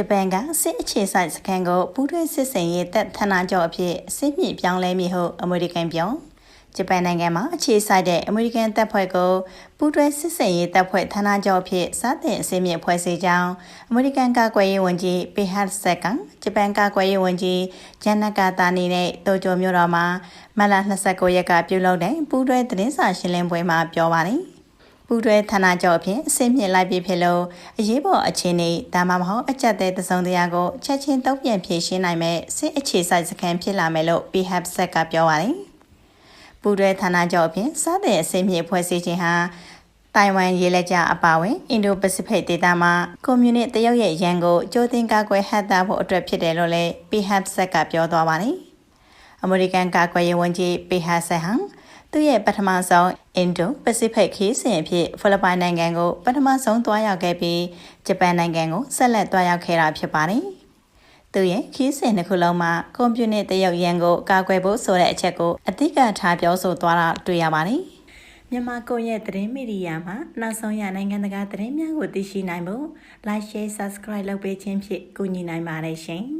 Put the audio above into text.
ဂျပန်ကစစ်အခြေစိုက်စခန်းကိုပူးတွဲစစ်စင်ရေးတပ်ဌာနချုပ်အဖြစ်အစစ်မြေပြောင်းလဲမည်ဟုအမေရိကန်ပြောဂျပန်နိုင်ငံမှာအခြေစိုက်တဲ့အမေရိကန်တပ်ဖွဲ့ကိုပူးတွဲစစ်စင်ရေးတပ်ဖွဲ့ဌာနချုပ်အဖြစ်စတင်အစစ်မြေဖွဲ့စည်းကြောင်းအမေရိကန်ကာကွယ်ရေးဝန်ကြီးပေဟတ်ဆက်ကဂျပန်ကာကွယ်ရေးဝန်ကြီးဂျန်နကာတာနီနဲ့တိုကျိုမြို့တော်မှာမတ်လ29ရက်ကပြုလုပ်တဲ့ပူးတွဲသတင်းစာရှင်းလင်းပွဲမှာပြောပါတယ် ပူးတွဲဌာနချုပ်အဖြစ်အစင်းမြင့်လိုက်ပြီဖြစ်လို့အရေးပေါ်အခြေအနေဒါမှမဟုတ်အကြက်တဲ့တစုံတရာကိုချက်ချင်းတုံ့ပြန်ဖြေရှင်းနိုင်မဲ့စစ်အခြေစိုက်စခန်းဖြစ်လာမယ်လို့ PHAP ဆက်ကပြောပါတယ်။ပူးတွဲဌာနချုပ်အဖြစ်စတဲ့အစင်းမြင့်ဖွဲ့စည်းခြင်းဟာတိုင်ဝမ်ရေလက်ကြားအပါအဝင်အင်ဒိုပစိဖိတ်ဒေသမှာကွန်မြူနစ်တရုတ်ရဲ့ရန်ကိုကြိုတင်ကာကွယ်ဟတ်တာဖို့အတွက်ဖြစ်တယ်လို့လည်း PHAP ဆက်ကပြောသွားပါတယ်။အမေရိကန်ကာကွယ်ရေးဝန်ကြီး PHAP ဆက်ဟန် သူရဲ့ပထမဆုံးအင်ဒိုပစိဖိတ်ခီးစဉ်အဖြစ်ဖိလစ်ပိုင်နိုင်ငံကိုပထမဆုံးတွားရောက်ခဲ့ပြီးဂျပန်နိုင်ငံကိုဆက်လက်တွားရောက်ခဲ့တာဖြစ်ပါတယ်။သူရဲ့ခီးစဉ်တစ်ခုလုံးမှာကွန်ပျူတာတရုတ်ရန်ကိုကာကွယ်ဖို့ဆိုတဲ့အချက်ကိုအဓိကထားပြောဆိုသွားတာတွေ့ရပါတယ်။မြန်မာကိုရဲ့သတင်းမီဒီယာမှာနောက်ဆုံးရနိုင်ငံတကာသတင်းများကိုသိရှိနိုင်ဖို့ like share subscribe လုပ်ပေးခြင်းဖြင့်ကူညီနိုင်ပါတယ်ရှင်။